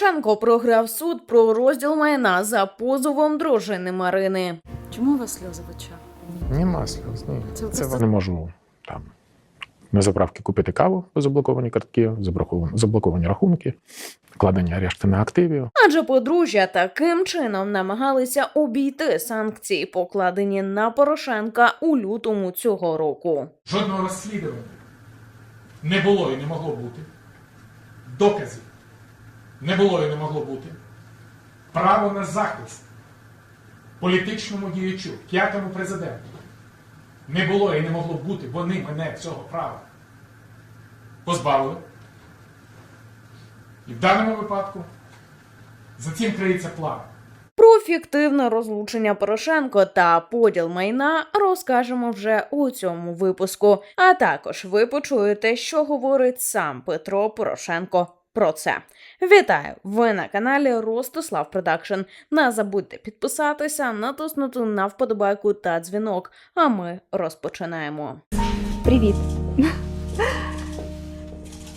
Порошенко програв суд про розділ майна за позовом дружини Марини. Чому у вас сльози в очах? Нема сльоз. Ні. Це Це, просто- не можу там на заправки купити каву по заблоковані картки, заблоковані, заблоковані рахунки, вкладення арешти на активів. Адже подружжя таким чином намагалися обійти санкції, покладені на Порошенка у лютому цього року. Жодного розслідування не було і не могло бути. Доказів не було і не могло бути. Право на захист політичному діячу, п'ятому президенту не було і не могло бути. Вони мене цього права позбавили. І в даному випадку за цим криється план. Про фіктивне розлучення Порошенко та поділ майна розкажемо вже у цьому випуску. А також ви почуєте, що говорить сам Петро Порошенко. Про це вітаю! Ви на каналі Ростислав Продакшн. Не забудьте підписатися, натиснути на вподобайку та дзвінок. А ми розпочинаємо. Привіт.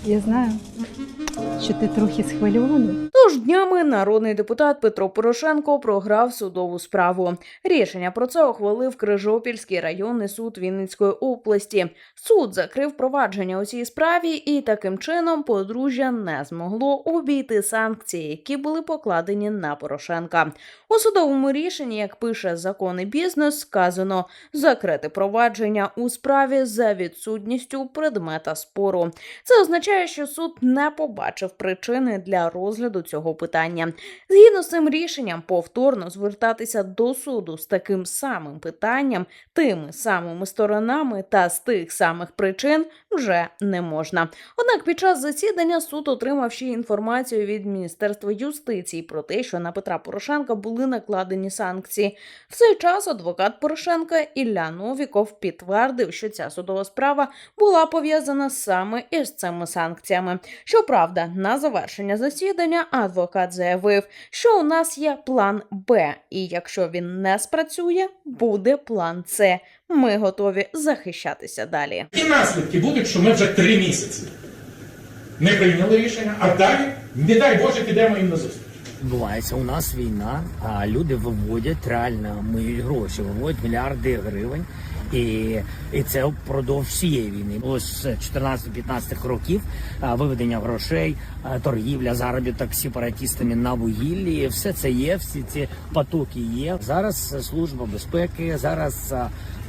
Я знаю, що ти трохи схвильований. Тож днями народний депутат Петро Порошенко програв судову справу. Рішення про це ухвалив Крижопільський районний суд Вінницької області. Суд закрив провадження у цій справі, і таким чином подружжя не змогло обійти санкції, які були покладені на Порошенка. У судовому рішенні, як пише законний бізнес, сказано закрити провадження у справі за відсутністю предмета спору. Це означає, що суд не побачив причини для розгляду цього питання. Згідно з цим рішенням, повторно звертатися до суду з таким самим питанням, тими самими сторонами та з тих самих причин вже не можна. Однак під час засідання суд отримав ще інформацію від Міністерства юстиції про те, що на Петра Порошенка були накладені санкції. В цей час адвокат Порошенка Ілля Новіков підтвердив, що ця судова справа була пов'язана саме із цими санкціями. Щоправда, на завершення засідання адвокат заявив, що у нас є план Б, і якщо він не спрацює, буде план С. Ми готові захищатися далі. І наслідки будуть, що ми вже три місяці не прийняли рішення, а далі, не дай Боже, підемо їм на зустріч. Відбувається у нас війна, а люди виводять реально миють гроші, виводять мільярди гривень. І, і це впродовж всієї війни. Було з 14-15 років виведення грошей, торгівля, заробіток сепаратістами на вугіллі. Все це є, всі ці потоки є. Зараз служба безпеки, зараз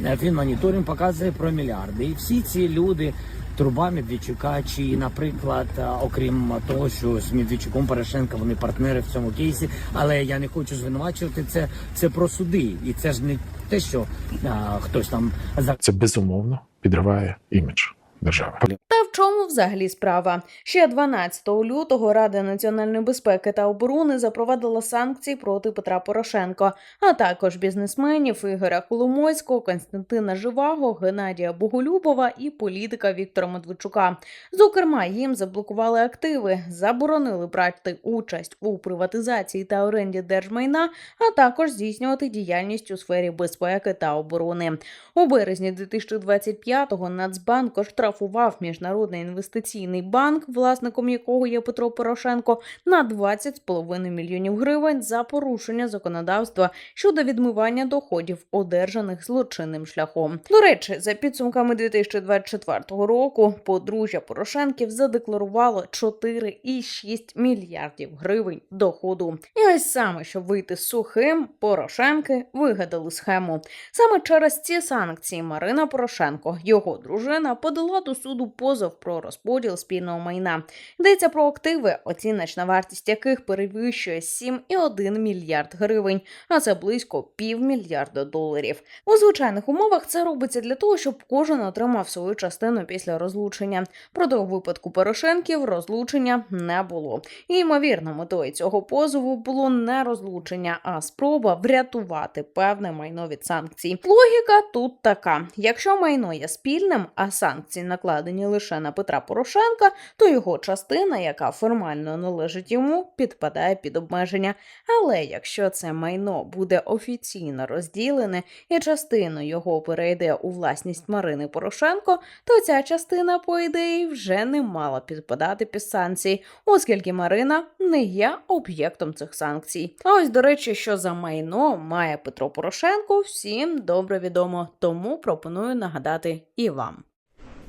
він фінмоніторинг показує про мільярди. І всі ці люди Труба Медведчука, чи, наприклад, окрім того, що з Медведчуком Порошенка вони партнери в цьому кейсі, але я не хочу звинувачувати це. Це про суди, і це ж не те, що а, хтось там за Це безумовно підриває імідж держави. Та в чому взагалі справа? Ще 12 лютого Рада національної безпеки та оборони запровадила санкції проти Петра Порошенка, а також бізнесменів Ігоря Коломойського, Константина Живаго, Геннадія Боголюбова і політика Віктора Медведчука. Зокрема, їм заблокували активи, заборонили брати участь у приватизації та оренді держмайна, а також здійснювати діяльність у сфері безпеки та оборони. У березні 2025-го Нацбанк оштрафував Міжнародний інвестиційний банк, власником якого є Петро Порошенко, на 20,5 мільйонів гривень за порушення законодавства щодо відмивання доходів, одержаних злочинним шляхом. До речі, за підсумками 2024 року подружжя Порошенків задекларувало 4,6 мільярдів гривень доходу. І ось саме, щоб вийти сухим, Порошенки вигадали схему. Саме через ці санкції Марина Порошенко, його дружина, подала до суду позов про розподіл спільного майна. Йдеться про активи, оціночна вартість яких перевищує 7,1 мільярд гривень, а це близько півмільярда доларів. У звичайних умовах це робиться для того, щоб кожен отримав свою частину після розлучення. Проте у випадку Порошенків розлучення не було. І, ймовірно, метою цього позову було не розлучення, а спроба врятувати певне майно від санкцій. Логіка тут така: якщо майно є спільним, а санкцій накладені лише на Петра Порошенка, то його частина, яка формально належить йому, підпадає під обмеження. Але якщо це майно буде офіційно розділене і частина його перейде у власність Марини Порошенко, то ця частина, по ідеї, вже не мала підпадати під санкції, оскільки Марина не є об'єктом цих санкцій. А ось до речі, що за майно має Петро Порошенко, всім добре відомо, тому пропоную нагадати і вам.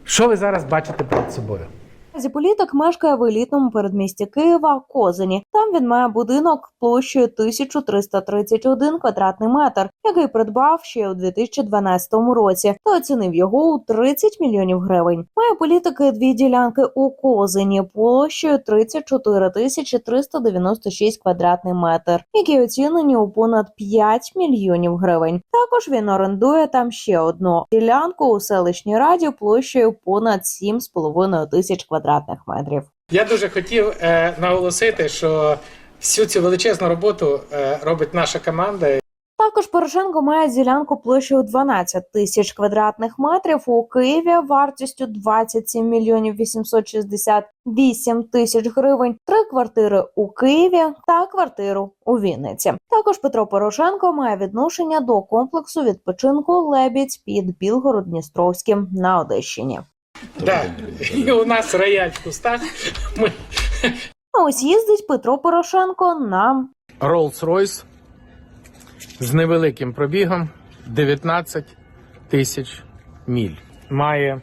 Що ви зараз бачите перед собою? Зі політик мешкає в елітному передмісті Києва Козині. Там він має будинок площею 1331 квадратний метр, який придбав ще у 2012 році, та оцінив його у 30 мільйонів гривень. Має політики дві ділянки у Козині площею 34 тисячі 396 квадратний метр, які оцінені у понад 5 мільйонів гривень. Також він орендує там ще одну ділянку у селищній раді площею понад 7,5 тисяч квадратних метрів. Я дуже хотів е, наголосити, що всю цю величезну роботу е, робить наша команда. Також Порошенко має ділянку площею 12 тисяч квадратних метрів у Києві вартістю 27 мільйонів 868 тисяч гривень, три квартири у Києві та квартиру у Вінниці. Також Петро Порошенко має відношення до комплексу відпочинку Лебідь під Білгород-Дністровським на Одещині. Да. І у нас рояль в кустах. Ми... А ось їздить Петро Порошенко на Rolls-Royce з невеликим пробігом 19 тисяч міль. Має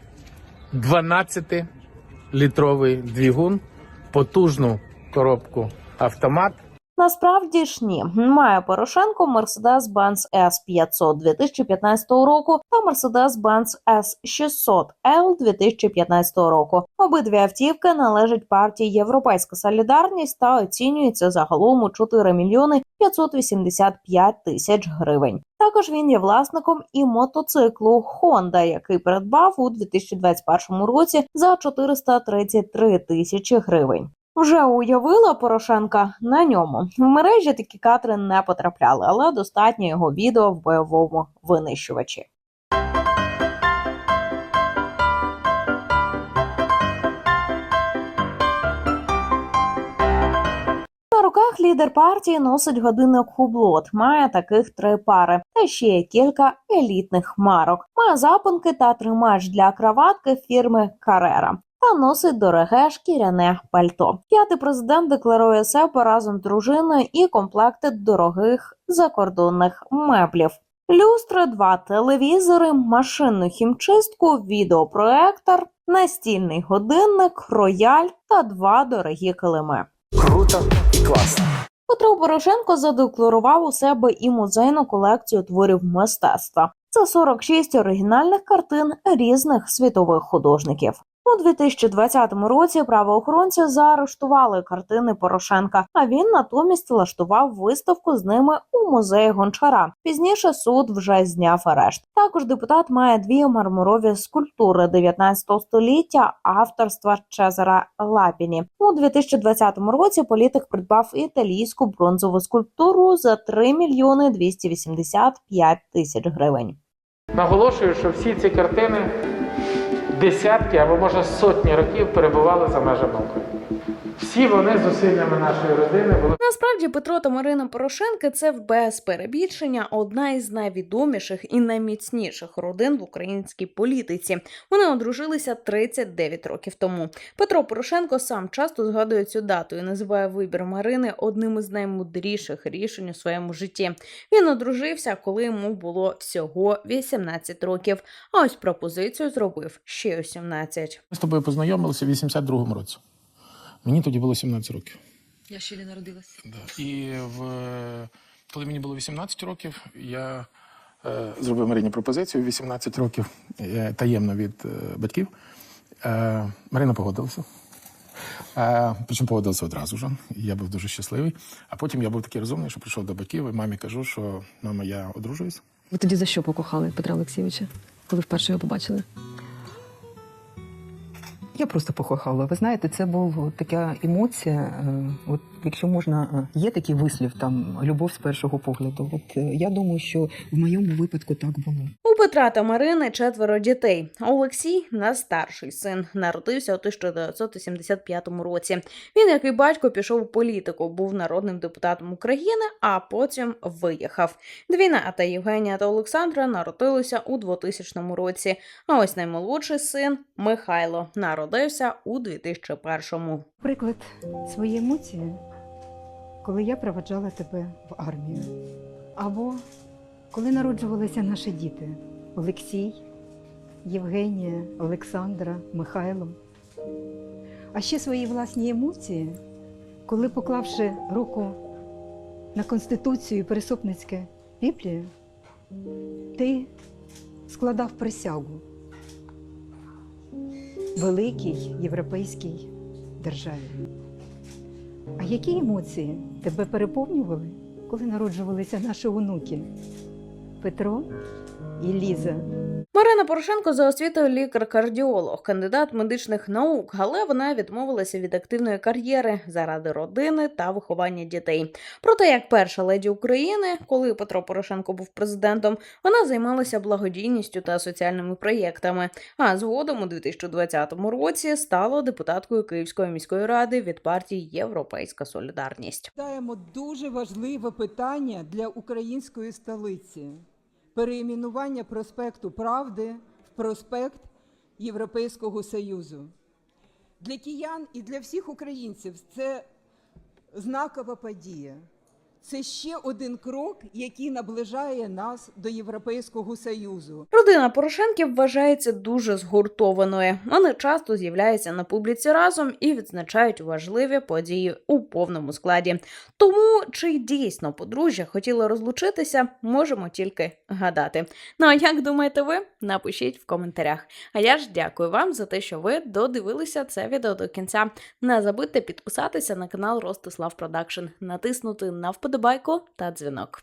12-літровий двигун, потужну коробку автомат. Насправді ж ні, має Порошенко Mercedes-Benz S500 2015 року та Mercedes-Benz S600 L 2015 року. Обидві автівки належать партії Європейська Солідарність та оцінюються загалом у 4 мільйони 585 тисяч гривень. Також він є власником і мотоциклу Honda, який придбав у 2021 році за 433 тисячі гривень. Вже уявила Порошенка на ньому. В мережі такі кадри не потрапляли, але достатньо його відео в бойовому винищувачі. Руках лідер партії носить годинник Хублот. Має таких три пари, та ще є кілька елітних марок. Має запонки та тримач для краватки фірми Карера. Та носить дороге шкіряне пальто. П'ятий президент декларує себе разом з дружиною і комплекти дорогих закордонних меблів. Люстри, два телевізори, машинну хімчистку, відеопроектор, настільний годинник, рояль та два дорогі килими. Круто і класно. Петро Порошенко задекларував у себе і музейну колекцію творів мистецтва. Це 46 оригінальних картин різних світових художників. У 2020 році правоохоронці заарештували картини Порошенка, а він натомість влаштував виставку з ними у музеї Гончара. Пізніше суд вже зняв арешт. Також депутат має дві мармурові скульптури 19 століття авторства Чезара Лапіні. У 2020 році політик придбав італійську бронзову скульптуру за 3 мільйони 285 тисяч гривень. Наголошую, що всі ці картини десятки або може сотні років перебували за межами України. Всі вони зусиллями нашої родини були Насправді Петро та Марина Порошенка це без перебільшення одна із найвідоміших і найміцніших родин в українській політиці. Вони одружилися 39 років тому. Петро Порошенко сам часто згадує цю дату і називає вибір Марини одним із наймудріших рішень у своєму житті. Він одружився, коли йому було всього 18 років. А ось пропозицію зробив ще у 17. Ми з тобою познайомилися в 82-му році. Мені тоді було 17 років. Я ще не народилася. Да. І в, коли мені було 18 років, я е, зробив Марині пропозицію 18 років е, таємно від е, батьків. Е, Марина погодилася. Е, причому погодилася одразу ж. Я був дуже щасливий. А потім я був такий розумний, що прийшов до батьків і мамі кажу, що мама, я одружуюсь. Ви тоді за що покохали Петра Олексійовича, коли вперше його побачили? Я просто покохала. Ви знаєте, це була така емоція. е, От якщо можна, е, є такий вислів там любов з першого погляду. От е, я думаю, що в моєму випадку так було. Петра та Марини четверо дітей. Олексій найстарший син, народився у 1975 році. Він, як і батько, пішов у політику, був народним депутатом України, а потім виїхав. Двіна та Євгенія та Олександра народилися у 2000 році. А ось наймолодший син Михайло народився у 2001. Приклад своєї емоції, коли я проведжала тебе в армію. Або коли народжувалися наші діти Олексій, Євгенія, Олександра, Михайло. А ще свої власні емоції, коли, поклавши руку на Конституцію і Пересопницьке Біблію, ти складав присягу великій європейській державі. А які емоції тебе переповнювали, коли народжувалися наші онуки Петро і Ліза? Марина Порошенко за освітою лікар-кардіолог, кандидат медичних наук, але вона відмовилася від активної кар'єри заради родини та виховання дітей. Проте, як перша леді України, коли Петро Порошенко був президентом, вона займалася благодійністю та соціальними проєктами. А згодом у 2020 році стала депутаткою Київської міської ради від партії Європейська Солідарність. Даємо дуже важливе питання для української столиці переіменування проспекту Правди в проспект Європейського Союзу. Для киян і для всіх українців це знакова подія. Це ще один крок, який наближає нас до Європейського Союзу. Родина Порошенків вважається дуже згуртованою. Вони часто з'являються на публіці разом і відзначають важливі події у повному складі. Тому чи дійсно подружжя хотіло розлучитися, можемо тільки гадати. Ну а як думаєте ви? Напишіть в коментарях. А я ж дякую вам за те, що ви додивилися це відео до кінця. Не забудьте підписатися на канал Ростислав Продакшн, натиснути на вподобайку та дзвінок.